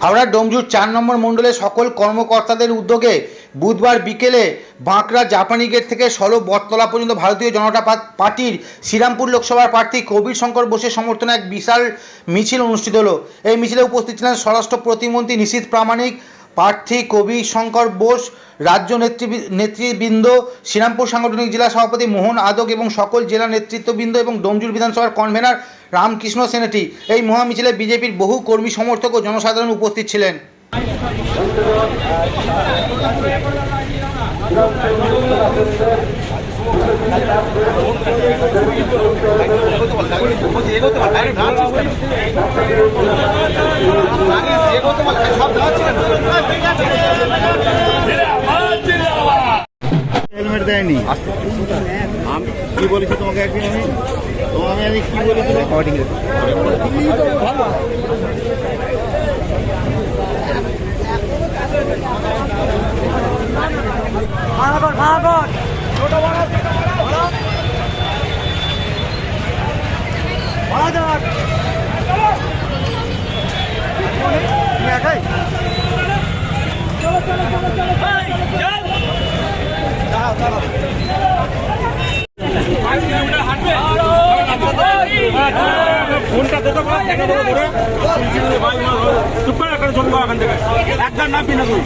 হাওড়ার ডোমজুর চার নম্বর মণ্ডলের সকল কর্মকর্তাদের উদ্যোগে বুধবার বিকেলে বাঁকড়া জাপানি গেট থেকে সলো বটতলা পর্যন্ত ভারতীয় জনতা পার্টির শ্রীরামপুর লোকসভার প্রার্থী কবির শঙ্কর বোসের সমর্থনে এক বিশাল মিছিল অনুষ্ঠিত হলো। এই মিছিলে উপস্থিত ছিলেন স্বরাষ্ট্র প্রতিমন্ত্রী নিশীথ প্রামাণিক প্রার্থী কবি শঙ্কর বোস, রাজ্য নেতৃবৃ- নেতৃবৃন্দ, শ্রীরামপুর সাংগঠনিক জেলা সভাপতি মোহন আদক এবং সকল জেলা নেতৃত্ববৃন্দ এবং ডোমজুর বিধানসভার কনভেনার রামকৃষ্ণ সেনেটি। এই মহা মিছিলে বিজেপির বহু কর্মী সমর্থক ও জনসাধারণ উপস্থিত ছিলেন। হেলমেট দেয়নি। আমি কি বলেছি তোমাকে একদিন আমি? তোমাকে আমি কি বলেছি? ফোনটা দে তো দেখা দেবো ধরে। চুপ করে এখানে চলবো এখান থেকে। একদম নামবি না তুই।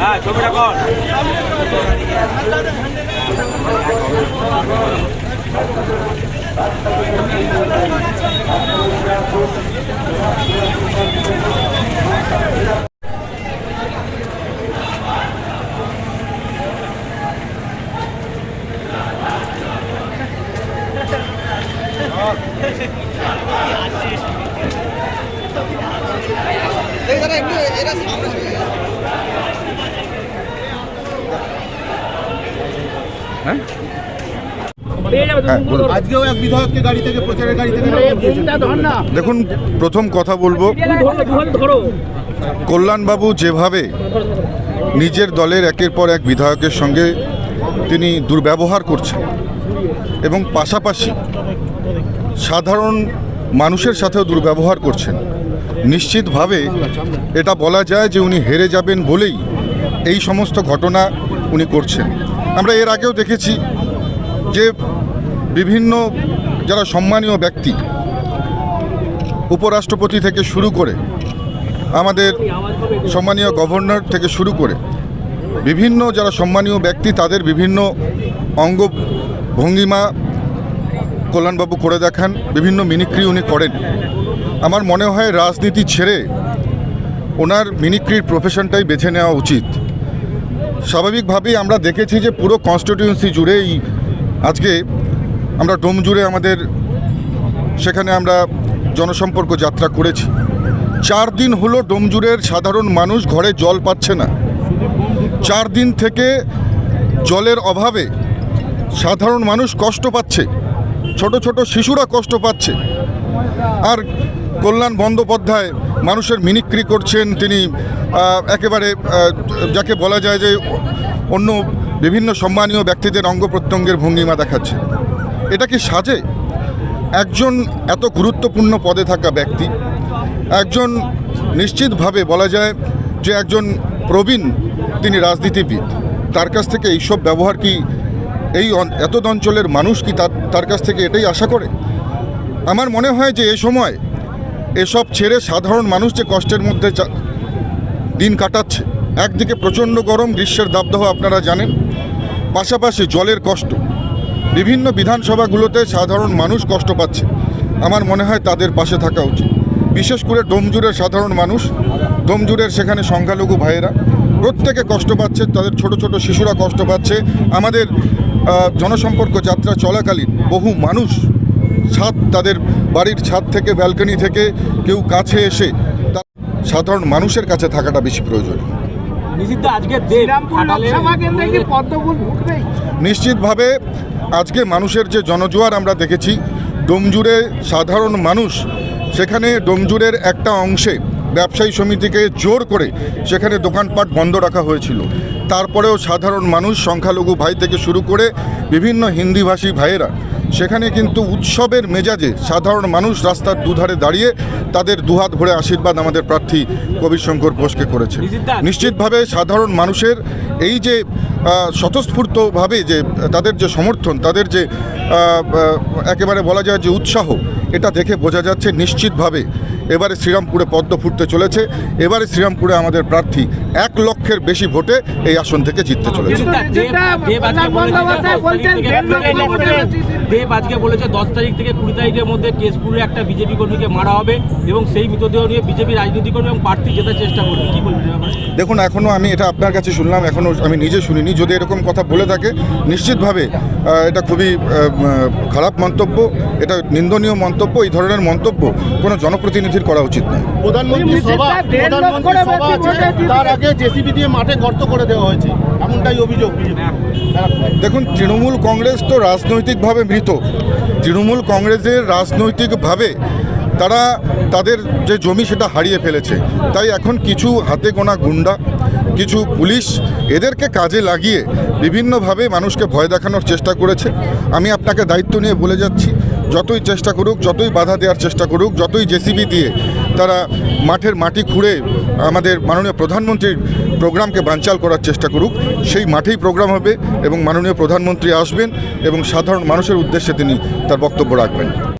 হ্যাঁ ছবিটা কর এক দেখুন, প্রথম কথা বলব, কল্যাণবাবু যেভাবে নিজের দলের একের পর এক বিধায়কের সঙ্গে তিনি দুর্ব্যবহার করছেন এবং পাশাপাশি সাধারণ মানুষের সাথেও দুর্ব্যবহার করছেন। নিশ্চিতভাবে এটা বলা যায় যে উনি হেরে যাবেন বলেই এই সমস্ত ঘটনা উনি করছেন। আমরা এর আগেও দেখেছি যে বিভিন্ন যারা সম্মানীয় ব্যক্তি, উপরাষ্ট্রপতি থেকে শুরু করে, আমাদের সম্মানীয় গভর্নর থেকে শুরু করে, বিভিন্ন যারা সম্মানীয় ব্যক্তি, তাদের বিভিন্ন অঙ্গ ভঙ্গিমা কল্যাণবাবু করে দেখান, বিভিন্ন মিনিক্রি উনি করেন। আমার মনে হয় রাজনীতি ছেড়ে ওনার মিনিক্রির প্রফেশনটাই বেছে নেওয়া উচিত। স্বাভাবিকভাবেই আমরা দেখেছি যে পুরো কনস্টিটিউয়েন্সি জুড়েই আজকে আমরা ডোম জুড়ে আমাদের সেখানে আমরা জনসম্পর্ক যাত্রা করেছি। চার দিন হলো ডোমজুরের সাধারণ মানুষ ঘরে জল পাচ্ছে না। চার দিন থেকে জলের অভাবে সাধারণ মানুষ কষ্ট পাচ্ছে। ছোট ছোট শিশুরা কষ্ট পাচ্ছে। আর কল্যাণ বন্দ্যোপাধ্যায় মানুষের মিনিক্রি করছেন, তিনি একেবারে যাকে বলা যায় যে অন্য বিভিন্ন সম্মানীয় ব্যক্তিদের অঙ্গ প্রত্যঙ্গের ভঙ্গিমা দেখাচ্ছে। এটা কি সাজে? একজন এত গুরুত্বপূর্ণ পদে থাকা ব্যক্তি, একজন নিশ্চিতভাবে বলা যায় যে একজন প্রবীণ, তিনি রাজনীতিবিদ, তার কাছ থেকে এইসব ব্যবহার কি এই এত অঞ্চলের মানুষ কি তার তার কাছ থেকে এটাই আশা করে? আমার মনে হয় যে এ সময় এসব ছেড়ে সাধারণ মানুষ যে কষ্টের মধ্যে দিন কাটাচ্ছে, একদিকে প্রচণ্ড গরম, গ্রীষ্মের দাবদাহ আপনারা জানেন, পাশাপাশি জলের কষ্ট। বিভিন্ন বিধানসভাগুলোতে সাধারণ মানুষ কষ্ট পাচ্ছে। আমার মনে হয় তাদের পাশে থাকা উচিত। বিশেষ করে ডোমজুরের সাধারণ মানুষ ডোমজুরের সেখানে সংখ্যালঘু ভাইয়েরা প্রত্যেকে কষ্ট পাচ্ছে তাদের ছোট ছোট শিশুরা কষ্ট পাচ্ছে। আমাদের জনসম্পর্ক যাত্রা চলাকালীন বহু মানুষ ছাদ তাদের বাড়ির ছাদ থেকে ব্যালকনি থেকে কেউ কাছে এসে সাধারণ মানুষের কাছে থাকাটা বেশি প্রয়োজন। নিশ্চিতভাবে আজকে মানুষের যে জনজোয়ার আমরা দেখেছি ডোমজুড়ে সাধারণ মানুষ সেখানে ডোমজুড়ের একটা অংশে ব্যবসায়ী সমিতিকে জোর করে সেখানে দোকানপাট বন্ধ রাখা হয়েছিল। তারপরেও সাধারণ মানুষ সংখ্যালঘু ভাই থেকে শুরু করে বিভিন্ন হিন্দিভাষী ভাইয়েরা সেখানে কিন্তু উৎসবের মেজাজে সাধারণ মানুষ রাস্তার দুধারে দাঁড়িয়ে তাদের দুহাত ভরে আশীর্বাদ আমাদের প্রার্থী কবির শঙ্কর ঘোষকে করেছে। নিশ্চিতভাবে। সাধারণ মানুষের এই যে স্বতঃস্ফূর্তভাবে যে তাদের যে সমর্থন তাদের যে একেবারে বলা যায় যে উৎসাহ এটা দেখে বোঝা যাচ্ছে নিশ্চিতভাবে এবারে শ্রীরামপুরে পদ্ম ফুটতে চলেছে। এবারে শ্রীরামপুরে আমাদের প্রার্থী এক লক্ষের বেশি ভোটে এই আসন থেকে জিততে চলেছে। দেব আজকে বলেছে দশ তারিখ থেকে কুড়ি তারিখের মধ্যে কেশপুরে একটা বিজেপি কর্মীকে মারা হবে এবং সেই মৃতদেহ নিয়ে বিজেপি রাজনীতি করবে এবং প্রার্থী জেতার চেষ্টা করবে। কি বলবেন দেখুন এখনও আমি এটা আপনার কাছে শুনলাম এখনও আমি নিজে শুনিনি। যদি এরকম কথা বলে থাকে নিশ্চিতভাবে এটা খুবই খারাপ মন্তব্য এটা নিন্দনীয় মন্তব্য এই ধরনের মন্তব্য কোনো জনপ্রতিনিধির করা উচিত নয়। প্রধানমন্ত্রী সভা প্রধানমন্ত্রী সভা আছে তার আগে জেসিবি দিয়ে মাঠে গর্ত করে দেওয়া হয়েছে। এমনটাই অভিযোগ। দেখুন তৃণমূল কংগ্রেস তো রাজনৈতিকভাবে মৃত তৃণমূল কংগ্রেসের রাজনৈতিকভাবে তারা তাদের যে জমি সেটা হারিয়ে ফেলেছে। তাই এখন কিছু হাতে গোনা গুন্ডা, কিছু পুলিশ এদেরকে কাজে লাগিয়ে বিভিন্নভাবে মানুষকে ভয় দেখানোর চেষ্টা করেছে। আমি আপনাকে দায়িত্ব নিয়ে বলে যাচ্ছি, যতই চেষ্টা করুক, যতই বাধা দেওয়ার চেষ্টা করুক, যতই জেসিবি দিয়ে তারা মাঠের মাটি খুঁড়ে আমাদের মাননীয় প্রধানমন্ত্রীর প্রোগ্রামকে বাঞ্চাল করার চেষ্টা করুক। সেই মাঠেই প্রোগ্রাম হবে এবং মাননীয় প্রধানমন্ত্রী আসবেন এবং সাধারণ মানুষের উদ্দেশ্যে তিনি তার বক্তব্য রাখবেন।